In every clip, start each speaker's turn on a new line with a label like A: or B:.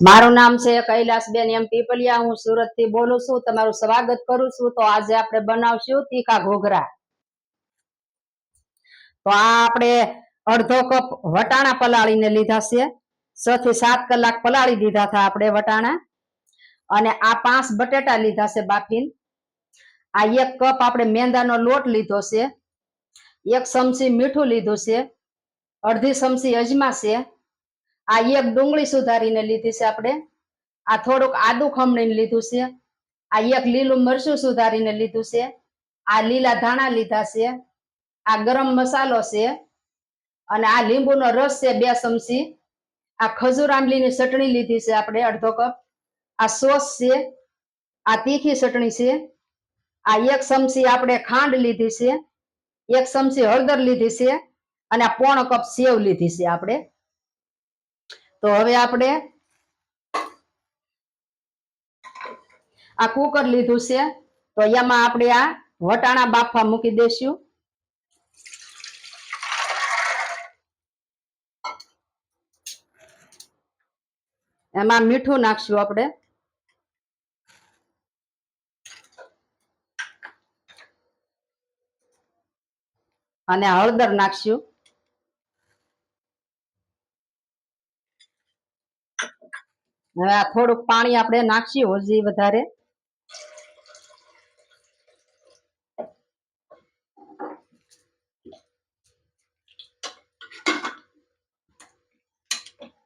A: મારું નામ છે કૈલાસબેન એમ પીપલિયા. હું સુરતથી બોલું છું. તમારું સ્વાગત કરું છું. તો આજે આપણે બનાવશું તીખા ઘોઘરા. તો આ આપણે અડધો કપ વટાણા પલાળીને લીધા છે. છ થી સાત કલાક પલાળી દીધા હતા આપણે વટાણા. અને આ પાંચ બટેટા લીધા છે બાફી આ એક કપ આપણે મેંદાનો લોટ લીધો છે. એક ચમચી મીઠું લીધું છે. અડધી ચમચી અજમા છે. આ એક ડુંગળી સુધારીને લીધી છે આપણે. આ થોડુંક આદુ ખમણીને લીધું છે. આ એક લીલું મરચું સુધારીને લીધું છે. આ લીલા ધાણા લીધા છે. આ ગરમ મસાલો છે. અને આ લીંબુનો રસ છે બે ચમચી. આ ખજૂર આંબલીની ચટણી લીધી છે આપણે અડધો કપ. આ સોસ છે. આ તીખી ચટણી છે. આ એક ચમચી આપણે ખાંડ લીધી છે. એક ચમચી હળદર લીધી છે. અને આ પોણો કપ સેવ લીધી છે આપણે. તો હવે આપણે આ કુકર લીધું છે. તો એમાં આપણે આ વટાણા બાફવા મૂકી દઈશું. એમાં મીઠું નાખશું આપણે. અને હળદર નાખશું. હવે આ થોડુંક પાણી આપણે નાખશું હજી વધારે.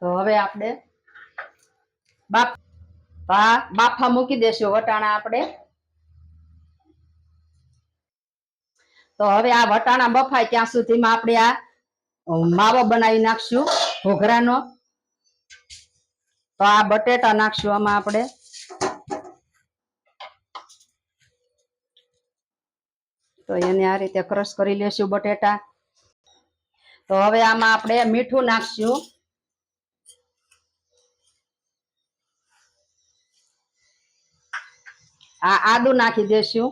A: તો હવે આપણે બાફા મૂકી દેશું વટાણા આપણે. તો હવે આ વટાણા બફાય ત્યાં સુધીમાં આપણે આ માવો બનાવી નાખશું ઘોઘરાનો. તો આ બટેટા નાખશું આમાં આપણે. તો એને આ રીતે ક્રશ કરી લેશું બટેટા. તો હવે આમાં આપણે મીઠું નાખશું. આ આદુ નાખી દેશું.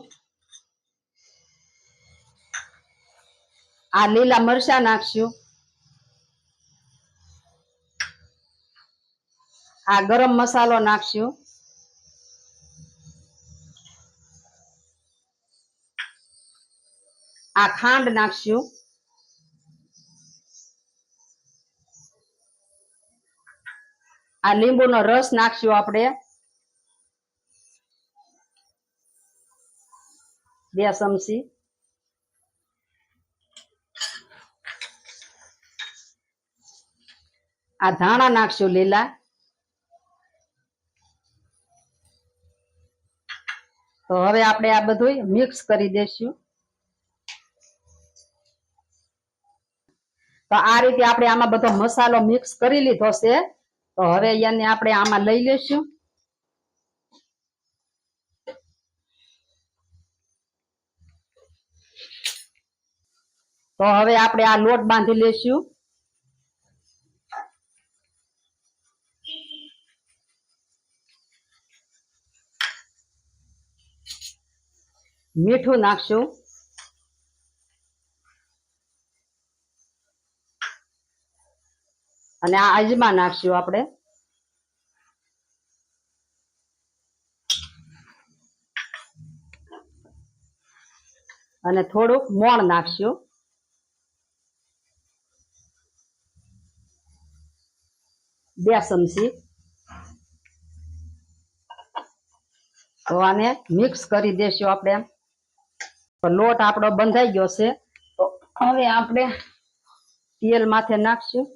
A: આ લીલા મરચા નાખશું. આ ગરમ મસાલો નાખશું. આ ખાંડ નાખશું. આ લીંબુનો રસ નાખશું આપણે. બે ચમચી. આ ધાણા નાખશું લીલા. તો હવે આપણે આ બધું મિક્સ કરી દઈશું તો આ રીતે આપણે આમાં બધો મસાલો મિક્સ કરી લીધો છે. તો હવે એને આપણે આમાં લઈ લેશું. તો હવે આપણે આ લોટ બાંધી લેશું. મીઠું નાખશું. અને આ અજમા નાખશું આપણે. અને થોડુંક મોણ નાખશું. બે ચમચી. તો આને મિક્સ કરી દેશું આપણે. લોટ આપણો બંધાઈ ગયો છે. તો હવે આપણે તેલ માથે નાખશું.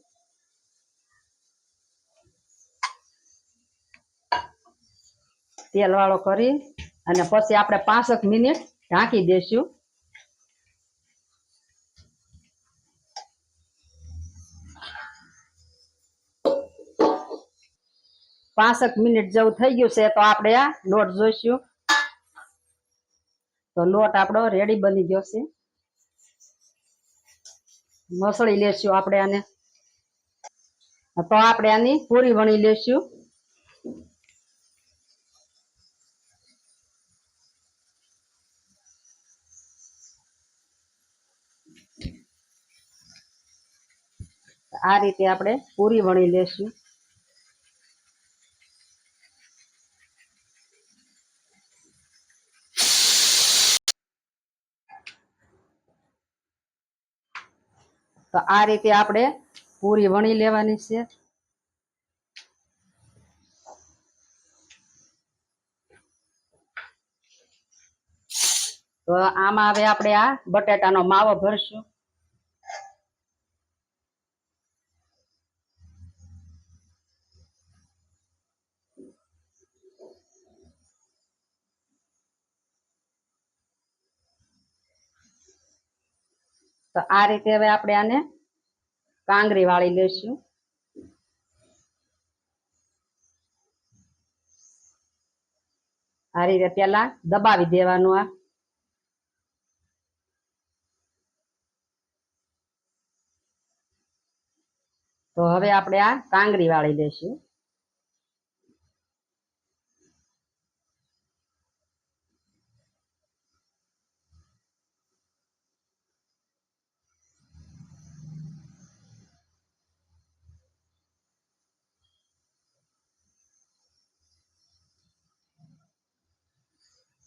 A: તેલ વાળો કરી અને પછી આપણે પાંસઠ મિનિટ ઢાંકી દેશું. પાંસઠ મિનિટ જેવું થઈ ગયું છે તો આપણે આ લોટ જોઈશું. તો લોટ આપણો રેડી બની ગયો છે. મસળી લેશું આપણે આને. તો આપણે આની પૂરી વણી લેશું. આ રીતે આપણે પૂરી વણી લેશું. તો આ રીતે આપણે પૂરી વણી લેવાની છે. તો આમાં હવે આપણે આ બટેટાનો માવો ભરશું. તો આ રીતે હવે આપણે આને કાંગરી વાળી લેશું આ રીતે પેલા દબાવી દેવાનું આ. તો હવે આપણે આ કાંગરી વાળી લેશું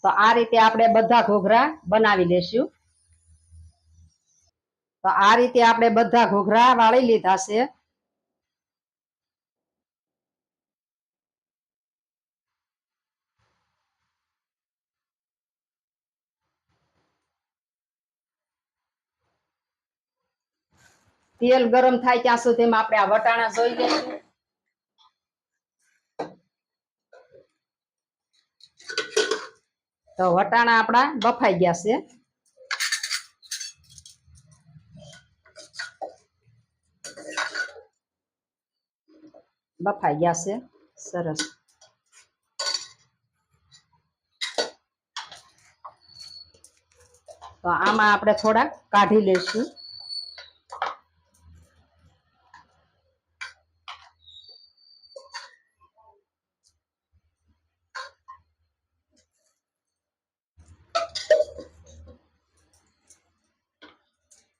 A: તો આ રીતે આપણે બધા ઘોઘરા બનાવી લેશું. તો આ રીતે આપણે બધા ઘોઘરા વાળી લીધા છે. તેલ ગરમ થાય ત્યાં સુધીમાં આપણે આ વટાણા જોઈ લઈશું. તો વટાણા આપણા બફાઈ ગયા છે. બફાઈ ગયા છે. સરસ. તો આમાં આપણે થોડા કાઢી લઈશું.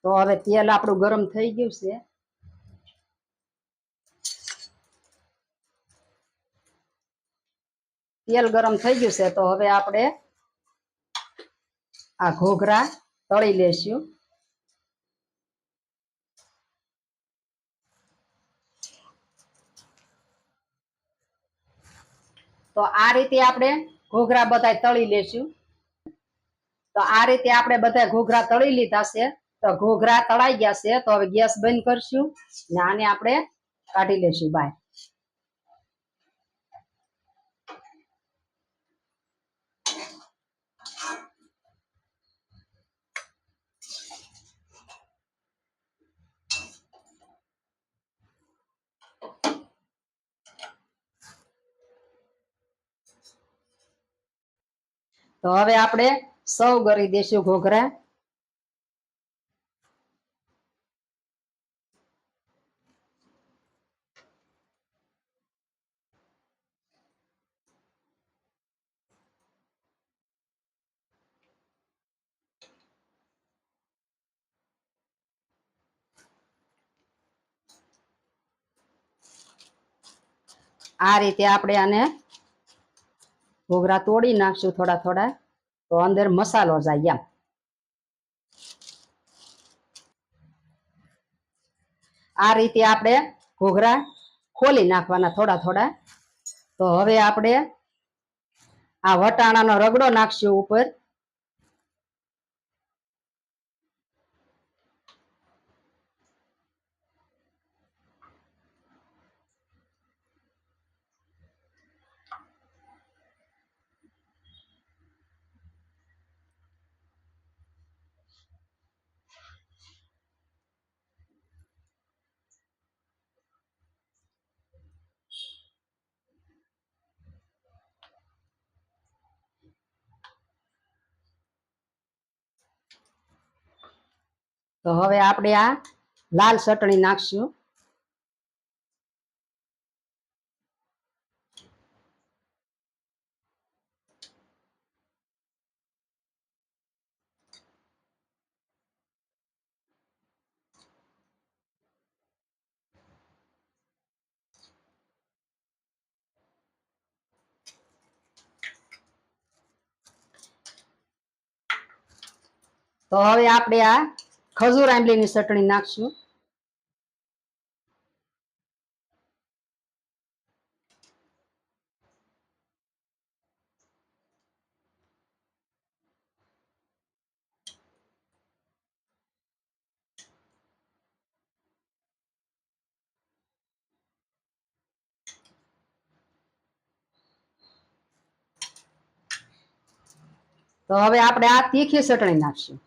A: તો હવે તેલ આપણું ગરમ થઈ ગયું છે. તેલ ગરમ થઈ ગયું છે તો હવે આપણે આ ઘોઘરા તળી લેશું. તો આ રીતે આપણે ઘોઘરા બધા તળી લેશું. તો આ રીતે આપણે બધા ઘોઘરા તળી લીધા છે. તો ઘોઘરા તળાઈ ગયા છે, તો હવે ગેસ બંધ કરશું ને આને આપણે કાઢી લેશું, બાય. તો હવે આપણે સૌ કરી દેશું ઘોઘરા. આ રીતે આપણે આને ઘોઘરા તોડી નાખશું થોડા થોડા, તો અંદર મસાલો જાય એમ. આ રીતે આપણે ઘોઘરા ખોલી નાખવાના થોડા થોડા. તો હવે આપણે આ વટાણાનો રગડો નાખશું ઉપર. તો હવે આપણે આ લાલ ચટણી નાખશું. તો હવે આપણે આ ખજૂર આંબલીની ચટણી નાખશું. તો હવે આપણે આ તીખી ચટણી નાખશું.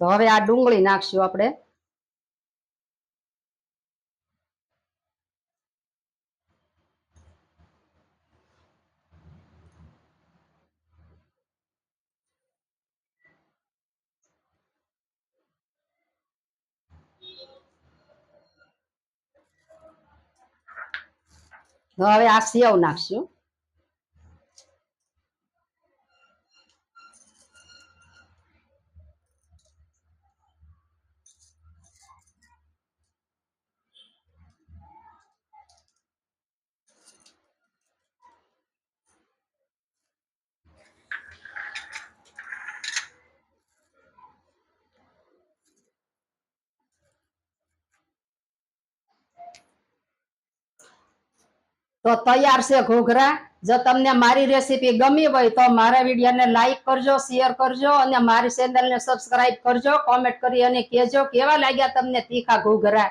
A: તો હવે આ ડુંગળી નાખશું આપણે. હવે આ સેવ નાખશું. તો તૈયાર છે ઘૂઘરા. જો તમને મારી રેસીપી ગમી હોય તો મારા વિડીયોને લાઈક કરજો શેર કરજો અને મારી ચેનલને સબસ્ક્રાઇબ કરજો કોમેન્ટ કરી અને કહેજો કેવા લાગ્યા તમને તીખા ઘૂઘરા.